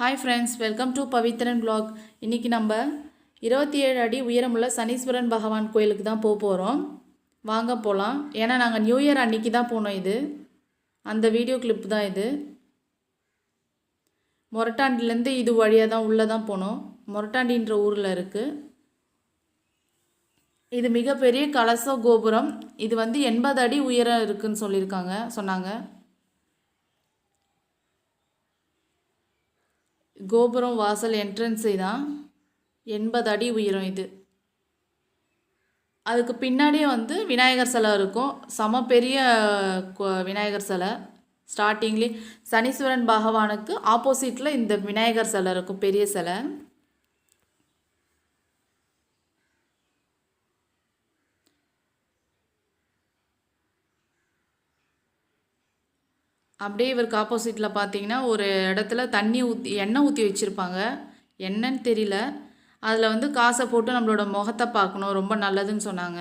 Hi friends welcome to Pavithran blog இன்றைக்கி நம்ம இருபத்தி ஏழு அடி உயரமுள்ள சனீஸ்வரன் பகவான் கோயிலுக்கு தான் போக போகிறோம் வாங்க போகலாம் ஏன்னா நாங்கள் நியூ இயர் அன்னைக்கு தான் போனோம் இது. அந்த வீடியோ கிளிப் தான் இது. மொரட்டாண்டிலேருந்து இது வழியாக தான் உள்ளே தான் போனோம். மொரட்டாண்டின்ற ஊரில் இருக்குது இது மிகப்பெரிய கலச கோபுரம் இது வந்து எண்பது அடி உயரம் இருக்குதுன்னு சொல்லியிருக்காங்க சொன்னாங்க. கோபுரம் வாசல் என்ட்ரன்ஸே தான் எண்பது அடி உயரம் இது. அதுக்கு பின்னாடியே வந்து விநாயகர் சிலை இருக்கும். செம பெரிய விநாயகர் சிலை. ஸ்டார்டிங்லேயே சனீஸ்வரன் பகவானுக்கு ஆப்போசிட்டில் இந்த விநாயகர் சிலை இருக்கும் பெரிய சிலை. அப்படியே இவருக்கு ஆப்போசிட்டில் பார்த்தீங்கன்னா ஒரு இடத்துல தண்ணி ஊற்றி எண்ணெய் ஊற்றி வச்சுருப்பாங்க. என்னன்னு தெரியல. அதில் வந்து காசை போட்டு நம்மளோட முகத்தை பார்க்கணும். ரொம்ப நல்லதுன்னு சொன்னாங்க.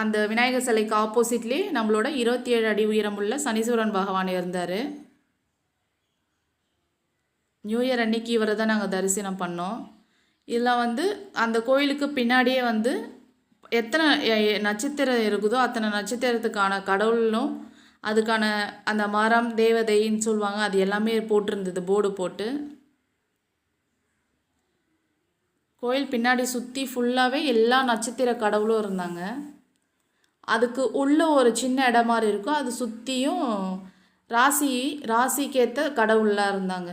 அந்த விநாயகர் சிலைக்கு ஆப்போசிட்லேயே நம்மளோட இருபத்தி ஏழு அடி உயரமுள்ள சனீஸ்வரன் பகவான் இருந்தார். நியூ இயர் அன்னைக்கு இவரை தான் நாங்கள் தரிசனம் பண்ணோம். இதில் வந்து அந்த கோயிலுக்கு பின்னாடியே வந்து எத்தனை நட்சத்திரம் இருக்குதோ அத்தனை நட்சத்திரத்துக்கான கடவுளும் அதுக்கான அந்த மரம் தேவதைன்னு சொல்லுவாங்க அது எல்லாமே போட்டிருந்தது போர்டு போட்டு. கோயில் பின்னாடி சுற்றி ஃபுல்லாகவே எல்லா நட்சத்திர கடவுளும் இருந்தாங்க. அதுக்கு உள்ள ஒரு சின்ன இடம் மாதிரி இருக்கும். அது சுற்றியும் ராசி ராசிக்கேற்ற கடவுளாக இருந்தாங்க.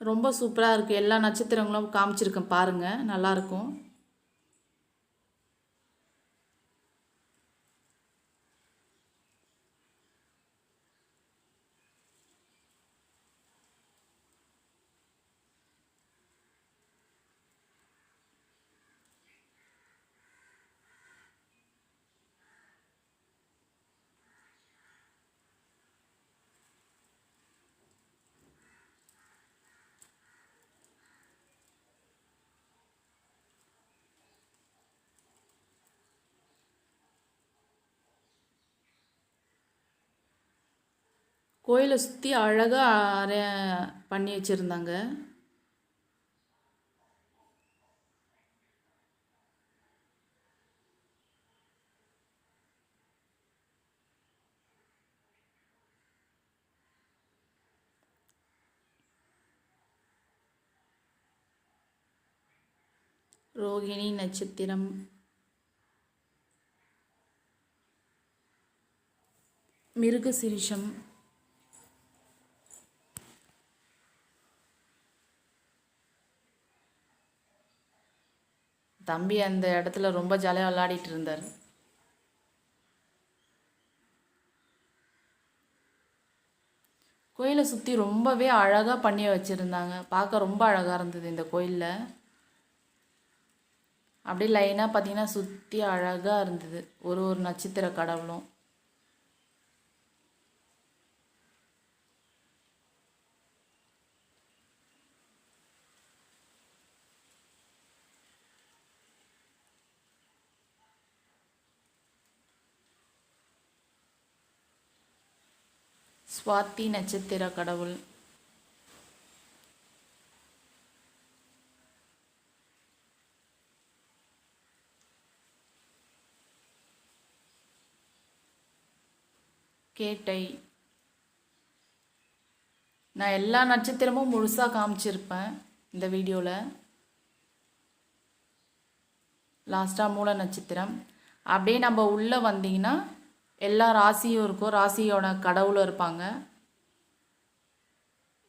ரொம்ப சூப்பராக இருக்குது எல்லா நட்சத்திரங்களும் காமிச்சிருக்கேன் பாருங்கள் நல்லாயிருக்கும் கோயிலை சுற்றி அழகாக பண்ணி வச்சுருந்தாங்க. ரோகிணி நட்சத்திரம். மிருகசிரிஷம். தம்பி அந்த இடத்துல ரொம்ப ஜாலியாக விளையாடிட்டு இருந்தார். கோயிலை சுற்றி ரொம்பவே அழகாக பண்ணி வச்சுருந்தாங்க. பார்க்க ரொம்ப அழகாக இருந்தது இந்த கோயிலில். அப்படியே லைனாக பார்த்தீங்கன்னா சுற்றி அழகாக இருந்தது. ஒரு ஒரு நட்சத்திர கடவுளும். சுவாத்தி நட்சத்திர கடவுள். கேட்டை. நான் எல்லா நட்சத்திரமும் முழுசாக காமிச்சிருப்பேன் இந்த வீடியோவில் லாஸ்ட்டாக மூல நட்சத்திரம். அப்படியே நம்ம உள்ளே வந்தீங்கன்னா எல்லா ராசியும் இருக்கும். ராசியோட கடவுளும் இருப்பாங்க.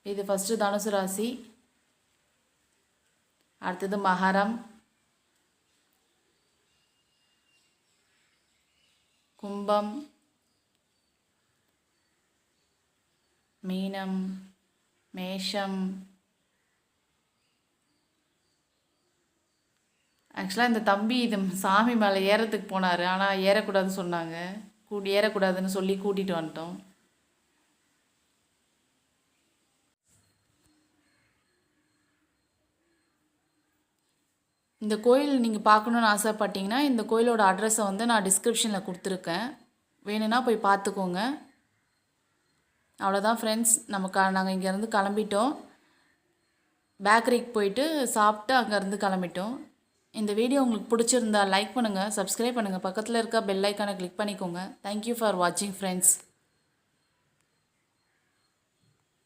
இது ஃபஸ்ட்டு தனுசு ராசி. அடுத்தது மகரம். கும்பம். மீனம். மேஷம். ஆக்சுவலாக இந்த தம்பி இது சாமி மேலே ஏறத்துக்கு போனார். ஆனால் ஏறக்கூடாதுன்னு சொன்னாங்க. கூட்டி ஏறக்கூடாதுன்னு சொல்லி கூட்டிகிட்டு வந்துட்டோம். இந்த கோயில் நீங்கள் பார்க்கணுன்னு ஆசைப்பட்டீங்கன்னா இந்த கோயிலோட அட்ரஸை வந்து நான் டிஸ்கிரிப்ஷனில் கொடுத்துருக்கேன். வேணும்னா போய் பார்த்துக்கோங்க. அவ்வளோதான் ஃப்ரெண்ட்ஸ் நமக்கு நாங்கள் இங்கேருந்து கிளம்பிட்டோம். பேக்கரிக்கு போயிட்டு சாப்பிட்டு அங்கேருந்து கிளம்பிட்டோம். இந்த வீடியோ உங்களுக்கு பிடிச்சிருந்தா லைக் பண்ணுங்கள் சப்ஸ்கிரைப் பண்ணுங்கள் பக்கத்தில் இருக்க பெல் ஐக்கானை கிளிக் பண்ணிக்கோங்க. தேங்க்யூ ஃபார் வாட்சிங் ஃப்ரெண்ட்ஸ்